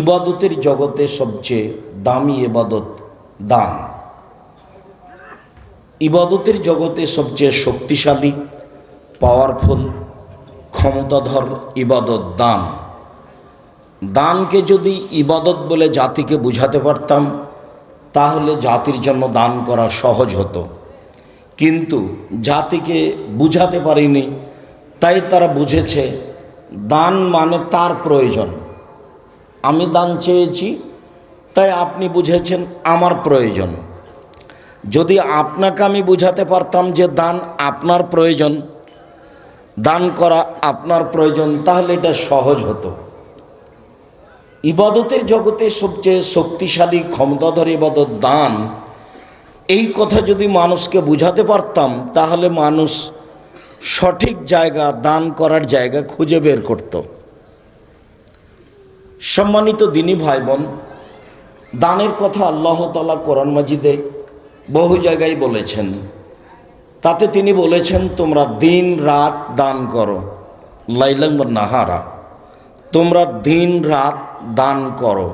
ইবাদতের জগতে সবচেয়ে দামি এবাদত দান। ইবাদতের জগতে সবচেয়ে শক্তিশালী পাওয়ারফুল ক্ষমতাধর ইবাদত দান। দানকে যদি ইবাদত বলে জাতিকে বুঝাতে পারতাম, তাহলে জাতির জন্য দান করা সহজ হতো। কিন্তু জাতিকে বুঝাতে পারিনি, তাই তারা বুঝেছে, দান মানে তার প্রয়োজন। আমি দান চেয়েছি, তাই আপনি বুঝেছেন আমার প্রয়োজন। যদি আপনাকে আমি বুঝাতে পারতাম যে দান আপনার প্রয়োজন, দান করা আপনার প্রয়োজন, তাহলে এটা সহজ হতো। ইবাদতের জগতে সবচেয়ে শক্তিশালী, ক্ষমতাধর ইবাদত দান। এই কথা যদি মানুষকে বুঝাতে পারতাম, তাহলে মানুষ সঠিক জায়গা দান করার জায়গা খুঁজে বের করত। সম্মানিত দিনী ভাই বোন দানের কথা আল্লাহ তালা কোরআন মাজিদে বহু জায়গায় বলেছেন। তাতে তিনি বলেছেন, তোমরা দিন রাত দান করো, লাইলাং নাহারা। তোমরা দিন রাত দান করো,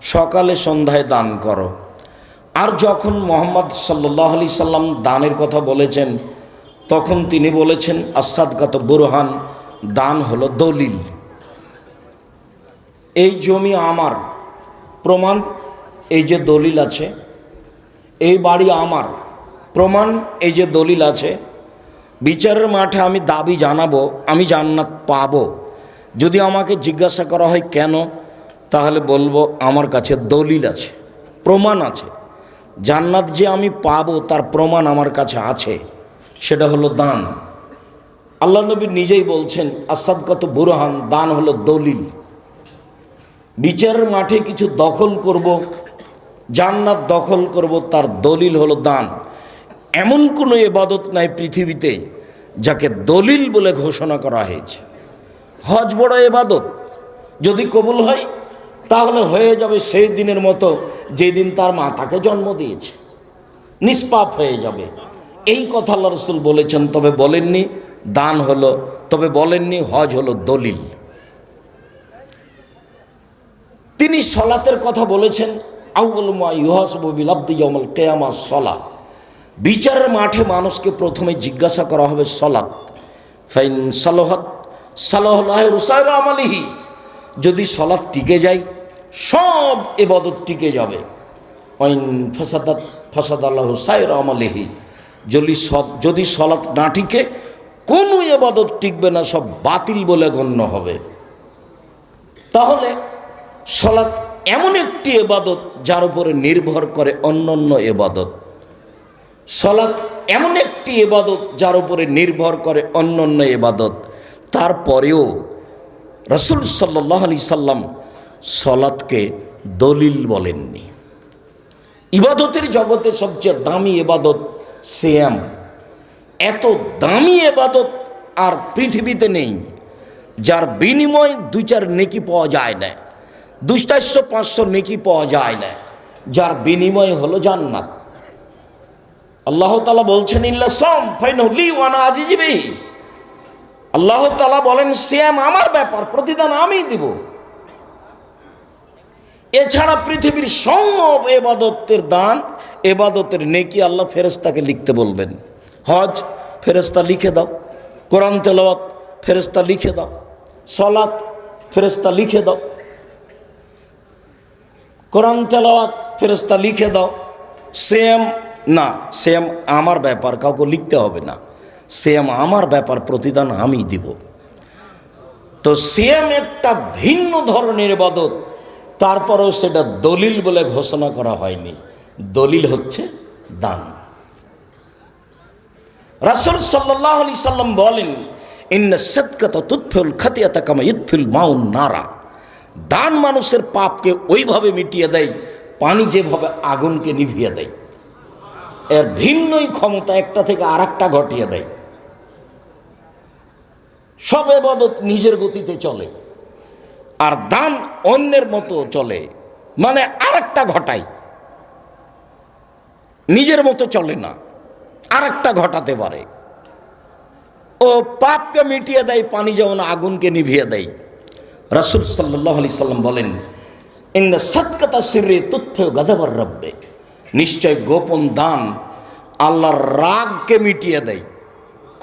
সকালে সন্ধ্যায় দান করো। আর যখন মোহাম্মদ সাল্লাহ আলি সাল্লাম দানের কথা বলেছেন, তখন তিনি বলেছেন আসাদগত বুরহান, দান হলো দলিল। এই জমি আমার। প্রমাণ, এই যে দলিল আছে, এই বাড়ি আমার। প্রমাণ, এই যে দলিল আছে, বিচারের মাঠে আমি দাবি জানাব, আমি জান্নাত পাবো। যদি আমাকে জিজ্ঞাসা করা হয় কেন, তাহলে বলব আমার কাছে দলিল আছে, প্রমাণ আছে। জান্নাত যে আমি পাবো, তার প্রমাণ আমার কাছে আছে, সেটা হলো দান। আল্লাহ নবী নিজেই বলছেন আসাদ কত বুরহান, দান হলো দলিল। বিচারের মাঠে কিছু দখল করব, জান্নাত দখল করব, তার দলিল হলো দান। এমন কোনো এবাদত নাই পৃথিবীতে যাকে দলিল বলে ঘোষণা করা হয়েছে। হজ বড় এবাদত যদি কবুল হয়, তাহলে হয়ে যাবে সেই দিনের মতো যেদিন তার মা তাকে জন্ম দিয়েছে। নিষ্পাপ হয়ে যাবে। এই কথা আল্লাহ রসুল বলেছেন, তবে বলেননি দান হলো, তবে বলেননি হজ হলো দলিল। তিনি সলাতের কথা বলেছেন আউ্লমা ইউহাসবিলাব্দি জমল কেয়ামা সলা। বিচারের মাঠে মানুষকে প্রথমে জিজ্ঞাসা করা হবে সলাত ফাইন সালোহাত সালাহ রুসাইর আমালিহি। যদি সলাৎ টিকে যায়, সব এবাদত টিকে যাবে। ওয়াইন ফাসাদাত ফাসাদ আল্লাহ সাইর আমালিহি। যদি স- যদি সলাৎ না টিকে, কোনো এবাদত টিকবে না, সব বাতিল বলে গণ্য হবে। তাহলে সলাৎ এমন একটি এবাদত যার উপরে নির্ভর করে অন্যান্য এবাদত। সলাৎ এমন একটি এবাদত যার উপরে নির্ভর করে অন্যান্য এবাদত। তারপরেও রসুল সাল্লাহ আলি সাল্লাম সলাৎকে দলিল বলেননি। ইবাদতের জগতে সবচেয়ে দামি এবাদত সিয়াম। এত দামি এবাদত আর পৃথিবীতে নেই, যার বিনিময় দু চার নেকি পাওয়া যায় না। দুই পাঁচশো নেকি পাওয়া যায় না, যার বিনিময় হলো জান্নাত। আল্লাহ তালা বলছেন সম আল্লাহ তালা বলেন শ্যাম আমার ব্যাপার, প্রতিদান আমি দিব। এছাড়া পৃথিবীর সব এবাদতের দান, এবাদতের নেকি আল্লাহ ফেরেস্তাকে লিখতে বলবেন। হজ ফেরেস্তা লিখে দাও। কোরআন তেলাওয়াত ফেরেস্তা লিখে দাও। সলাৎ ফেরেস্তা লিখে দাও। কোরআন তেলাওয়াত ফেরেস্তা লিখে দাও। সেম না, সেম আমার ব্যাপার, কাউকে লিখতে হবে না। সেম আমার ব্যাপার প্রতিদান আমি দিব। তো সেম একটা ভিন্ন ধরনের ইবাদত, তারপরেও সেটা দলিল বলে ঘোষণা করা হয়নি। দলিল হচ্ছে দান। রাসুল সাল্লাহ আলি সাল্লাম বলেন, ইন্ন সৎকত তুৎফুল খাতিয়াতা কামা ইৎফুল মাউন নারা। দান মানুষের পাপকে ওইভাবে মিটিয়ে দেয়, পানি যেভাবে আগুনকে নিভিয়ে দেয়। এর ভিন্নই ক্ষমতা একটা থেকে আর একটা ঘটিয়ে দেয়। সব এবাদত নিজের গতিতে চলে, আর দান অন্যের মতো চলে মানে আর একটা ঘটায়। নিজের মতো চলে না আর একটা ঘটাতে পারে। ও পাপকে মিটিয়ে দেয়, পানি যেমন আগুনকে নিভিয়ে দেয়। রাসুল সাল্লাহ আলি সাল্লাম বলেন ইন্দা সৎকতা সিরে তুৎফে গাদাবার রব্বে। নিশ্চয় গোপন দান আল্লাহর রাগকে মিটিয়ে দেয়।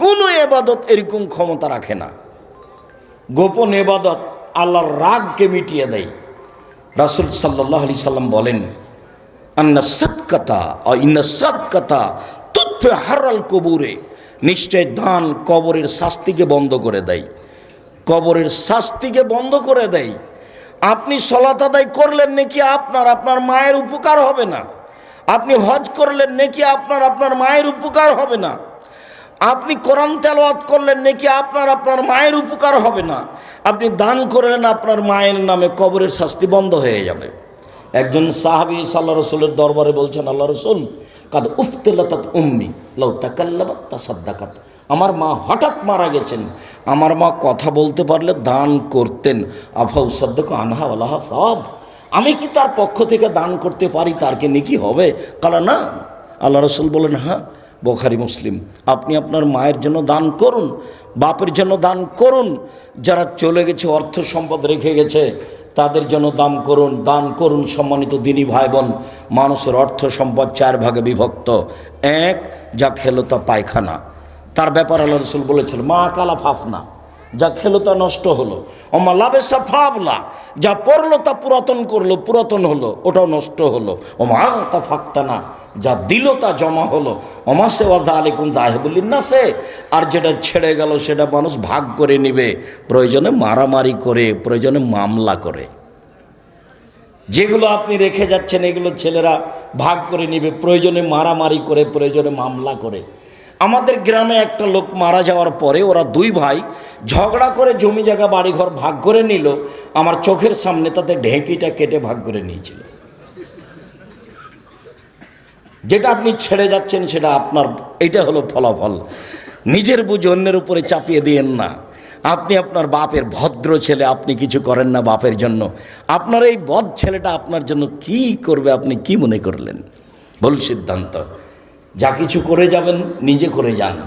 কোনো এবাদত এরকম ক্ষমতা রাখে না। গোপন এবাদত আল্লাহর রাগকে মিটিয়ে দেয়। রাসুল সাল্লাহ আলি সাল্লাম বলেন, আন্না সৎকতা ইন্না সৎকতা তুৎফে হারাল কবুরে। নিশ্চয় দান কবরের শাস্তিকে বন্ধ করে দেয়। কবরের শাস্তিকে বন্ধ করে দেয়। আপনি সলাত আদায় করলেন নাকি আপনার আপনার মায়ের উপকার হবে না? আপনি হজ করলেন নাকি আপনার আপনার মায়ের উপকার হবে না? আপনি কোরআন তেলাওয়াত করলেন নাকি আপনার আপনার মায়ের উপকার হবে না? আপনি দান করলেন আপনার মায়ের নামে কবরের শাস্তি বন্ধ হয়ে যাবে। একজন সাহাবি সাল্লাহ রসুলের দরবারে বলছেন আল্লাহ রসুল, কাদ উফতেলাত উম্মি, লাউ তাকাল্লাবাত তাসাদ্দাকাত। আমার মা হঠাৎ মারা গেছেন। আমার মা কথা বলতে পারলে দান করতেন। আফা উসাদ্দক আনহা আল্লাহ সব। আমি কি তার পক্ষ থেকে দান করতে পারি? তার কি নাকি হবে? কালা না। আল্লাহ রসুল বলেন হ্যাঁ বোখারি মুসলিম, আপনি আপনার মায়ের জন্য দান করুন, বাপের জন্য দান করুন। যারা চলে গেছে, অর্থ সম্পদ রেখে গেছে, তাদের জন্য দান করুন। দান করুন সম্মানিত দিনী ভাই বোন মানুষের অর্থ সম্পদ চার ভাগে বিভক্ত। এক, যা খেলো তা পায়খানা। তার ব্যাপার আল্লাহ রসুল বলেছেন, মা কালা ফাফনা, যা খেলো তা নষ্ট হলো। অমা লাভেসা ফাবলা, যা পড়ল তা পুরাতন করল, পুরাতন হলো, ওটাও নষ্ট হলো। ওমা তা ফাঁকতা না যা দিল তা জমা হলো। অমা সে ওয়াদা আলিকুম দাহেবুল্লিন না সে আর যেটা ছেড়ে গেল সেটা মানুষ ভাগ করে নিবে। প্রয়োজনে মারামারি করে, প্রয়োজনে মামলা করে। যেগুলো আপনি রেখে যাচ্ছেন, এগুলো ছেলেরা ভাগ করে নিবে। প্রয়োজনে মারামারি করে, প্রয়োজনে মামলা করে। আমাদের গ্রামে একটা লোক মারা যাওয়ার পরে ওরা দুই ভাই ঝগড়া করে জমি জায়গা, বাড়িঘর ভাগ করে নিল। আমার চোখের সামনে তাতে ঢেঁকিটা কেটে ভাগ করে নিয়েছিল। যেটা আপনি ছেড়ে যাচ্ছেন সেটা আপনার, এটা হলো ফলাফল। নিজের বুঝ অন্যের উপরে চাপিয়ে দিয়েন না। আপনি আপনার বাপের ভদ্র ছেলে, আপনি কিছু করেন না বাপের জন্য। আপনার এই বদ ছেলেটা আপনার জন্য কি করবে, আপনি কি মনে করলেন? ভুল সিদ্ধান্ত। যা কিছু করে যাবেন, নিজে করে যান।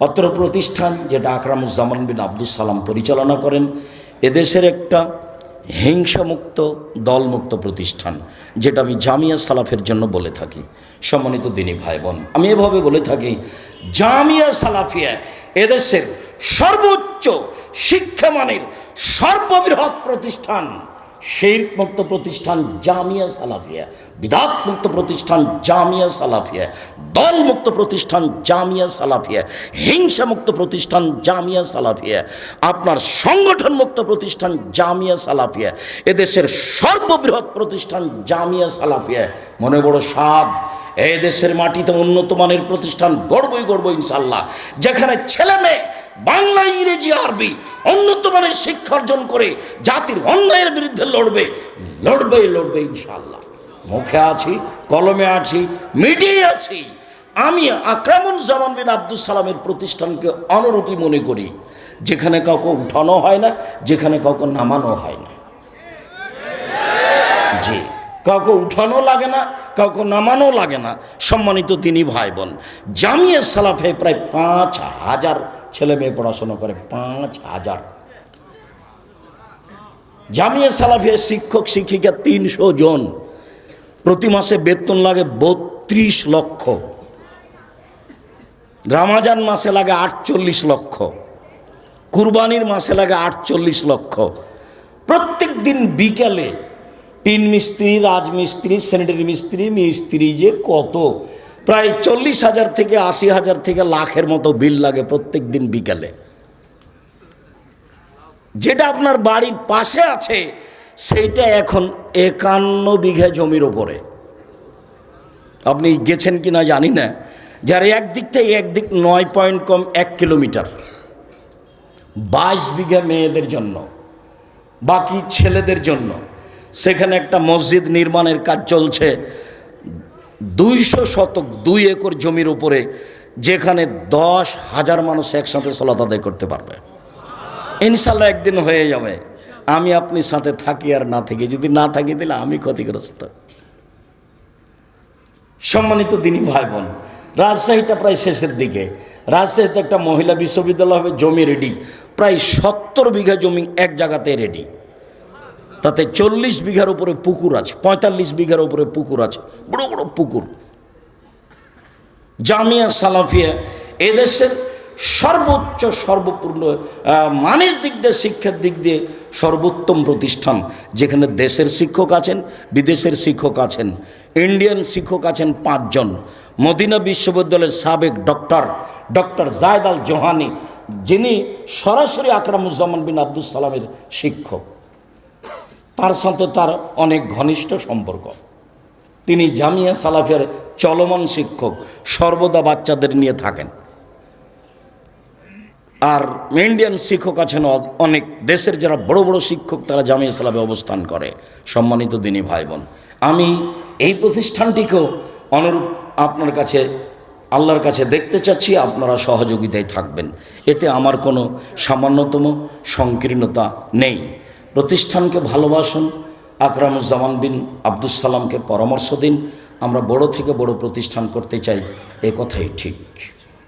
অত্র প্রতিষ্ঠান যেটা আকরামুজ্জামান বিন আব্দুল সালাম পরিচালনা করেন, এদেশের একটা হিংসামুক্ত, দলমুক্ত প্রতিষ্ঠান, যেটা আমি জামিয়া সালাফের জন্য বলে থাকি। সম্মানিত দিনী ভাই বোন আমি এভাবে বলে থাকি, জামিয়া সালাফিয়া এদেশের সর্বোচ্চ শিক্ষামানের সর্ববৃহৎ প্রতিষ্ঠান। সেই মুক্ত প্রতিষ্ঠান জামিয়া সালাফিয়া বিধাত মুক্ত প্রতিষ্ঠান জামিয়া সালাফিয়া, দল মুক্ত প্রতিষ্ঠান জামিয়া সালাফিয়া, হিংসা মুক্ত প্রতিষ্ঠান জামিয়া সালাফিয়া, আপনার সংগঠন মুক্ত প্রতিষ্ঠান জামিয়া সালাফিয়া, এদেশের সর্ববৃহৎ প্রতিষ্ঠান জামিয়া সালাফিয়া। মনে বড় স্বাদ এই দেশের মাটিতে উন্নত মানের প্রতিষ্ঠান গড়বই গড়ব ইনশাল্লাহ যেখানে ছেলে মেয়ে বাংলা, ইংরেজি, আরবি উন্নত মানের শিক্ষা অর্জন করে জাতির অন্যায়ের বিরুদ্ধে লড়বে লড়বে লড়বে ইনশাল্লাহ মুখে আছি, কলমে আছি, মিডিয়ায় আছি। আমি আক্রামুন জামান বিন আব্দুল সালামের প্রতিষ্ঠানকে অনুরূপী মনে করি, যেখানে কাউকে উঠানো হয় না, যেখানে কাউকে নামানো হয় না। জি, কাউকে উঠানো লাগে না, কাউকে নামানো লাগে না। সম্মানিত তিনি ভাই বোন, জামিয়া সালাফে প্রায় পাঁচ হাজার ছেলে মেয়ে পড়াশোনা করে পাঁচ হাজার। জামিয়া সালাফিয়া শিক্ষক শিক্ষিকা তিনশো জন। প্রতি মাসে বেতন লাগে বত্রিশ লক্ষ। রামাজান মাসে লাগে আটচল্লিশ লক্ষ। কুরবানির মাসে লাগে আটচল্লিশ লক্ষ। প্রত্যেক দিন বিকেলে টিন মিস্ত্রি, রাজমিস্ত্রি স্যানিটারি মিস্ত্রি মিস্ত্রি যে কত। প্রায় চল্লিশ হাজার থেকে আশি হাজার থেকে লাখের মতো বিল লাগে প্রত্যেক দিন বিকালে। যেটা আপনার বাড়ির পাশে আছে, সেইটা এখন একান্ন বিঘা জমির ওপরে। আপনি গেছেন কি না জানি না, যার একদিক থেকে একদিক নয় পয়েন্ট কম এক কিলোমিটার। বাইশ বিঘা মেয়েদের জন্য, বাকি ছেলেদের জন্য। সেখানে একটা মসজিদ নির্মাণের কাজ চলছে দুইশো শতক দুই একর জমির উপরে যেখানে দশ হাজার মানুষ একসাথে সলাত আদায় করতে পারবে। ইনশাল্লাহ একদিন হয়ে যাবে। আমি আপনি সাথে থাকি আর না থাকি। যদি না থাকি তাহলে আমি ক্ষতিগ্রস্ত। সম্মানিত দিনী ভাই বোন রাজশাহীটা প্রায় শেষের দিকে। রাজশাহীতে একটা মহিলা বিশ্ববিদ্যালয় হবে, জমি রেডি প্রায় সত্তর বিঘা জমি এক জায়গাতে রেডি তাতে চল্লিশ বিঘার উপরে পুকুর আছে, পঁয়তাল্লিশ বিঘার উপরে পুকুর আছে, বড় বড় পুকুর। জামিয়া সালাফিয়া এদেশের সর্বোচ্চ, সর্বপূর্ণ মানের দিক দিয়ে, শিক্ষার দিক দিয়ে সর্বোত্তম প্রতিষ্ঠান, যেখানে দেশের শিক্ষক আছেন, বিদেশের শিক্ষক আছেন, ইন্ডিয়ান শিক্ষক আছেন পাঁচজন। মদিনা বিশ্ববিদ্যালয়ের সাবেক doctor doctor Zaid al Johani, যিনি সরাসরি আকরামুজ্জামান বিন আব্দুল সালামের শিক্ষক। তার সাথে তার অনেক ঘনিষ্ঠ সম্পর্ক। তিনি জামিয়া সালাফের চলমান শিক্ষক, সর্বদা বাচ্চাদের নিয়ে থাকেন। আর ইন্ডিয়ান শিক্ষক আছেন অনেক। দেশের যারা বড় বড় শিক্ষক, তারা জামিয়া সালাফে অবস্থান করে। সম্মানিত দিনী ভাই বোন আমি এই প্রতিষ্ঠানটিকেও অনুরূপ আপনার কাছে, আল্লাহর কাছে দেখতে চাচ্ছি, আপনারা সহযোগিতায় থাকবেন। এতে আমার কোনো সামান্যতম সংকীর্ণতা নেই। প্রতিষ্ঠানকে ভালোবাসুন। আকরামুজ্জামান বিন আব্দুস সালামকে পরামর্শ দিন। আমরা বড় থেকে বড় প্রতিষ্ঠান করতে চাই। এ কথাই ঠিক।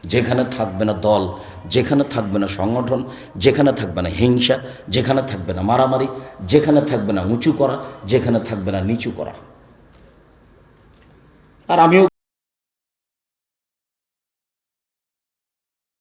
যেখানে থাকবে না দল, যেখানে থাকবে না সংগঠন, যেখানে থাকবে না হিংসা, যেখানে থাকবে না মারামারি, যেখানে থাকবে না উঁচু করা, যেখানে থাকবে না নিচু করা। আর আমিও